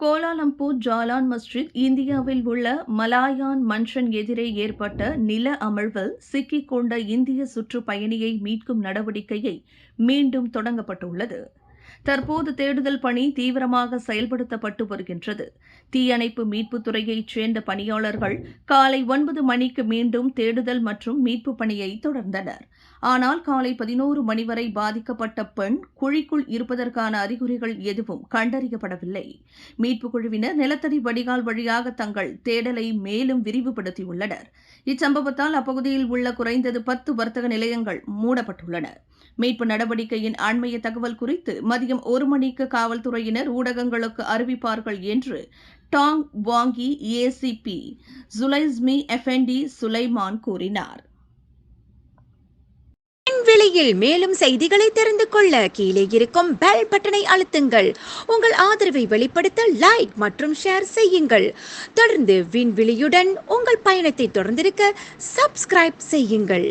Kuala Lumpur Jalan மஸ்ஜித் இந்தியாவில் உள்ள மலாயான் mansion எதிரே ஏற்பட்ட நில அமர்வில் சிக்கிக் கொண்ட இந்திய சுற்றுப்பயணியை மீட்கும் நடவடிக்கையை மீண்டும் தொடங்கப்பட்டுள்ளது. தற்போது தேடுதல் பணி தீவிரமாக செயல்படுத்தப்பட்டு வருகின்றது. தீயணைப்பு மீட்புத் துறையைச் சேர்ந்த பணியாளர்கள் காலை ஒன்பது மணிக்கு மீண்டும் தேடுதல் மற்றும் மீட்பு பணியை தொடர்ந்தனர். ஆனால் காலை பதினோரு மணி வரை பாதிக்கப்பட்ட பெண் குழிக்குள் இருப்பதற்கான அறிகுறிகள் எதுவும் கண்டறியப்படவில்லை. மீட்புக் குழுவினர் நிலத்தடி வடிகால் வழியாக தங்கள் தேடலை மேலும் விரிவுபடுத்தியுள்ளனர். இச்சம்பவத்தால் அப்பகுதியில் உள்ள குறைந்தது பத்து வர்த்தக நிலையங்கள் மூடப்பட்டுள்ளன. மீட்பு நடவடிக்கையின் அண்மைய தகவல் குறித்து மதியம் ஒரு மணிக்கு காவல்துறையினர் ஊடகங்களுக்கு அறிவிப்பார்கள் என்று டாங் வாங்கி ஏசிபி ஜுலைஸ்மி எஃபெண்டி சுலைமான் கூறினார். விலையில் மேலும் செய்திகளை தெரிந்து கொள்ள கீழே இருக்கும் பெல் பட்டனை அழுத்துங்கள். உங்கள் ஆதரவை வெளிப்படுத்த லைக் மற்றும் ஷேர் செய்யுங்கள். தொடர்ந்து விண்வெளியுடன் உங்கள் பயணத்தை தொடர்ந்திருக்க சப்ஸ்கிரைப் செய்யுங்கள்.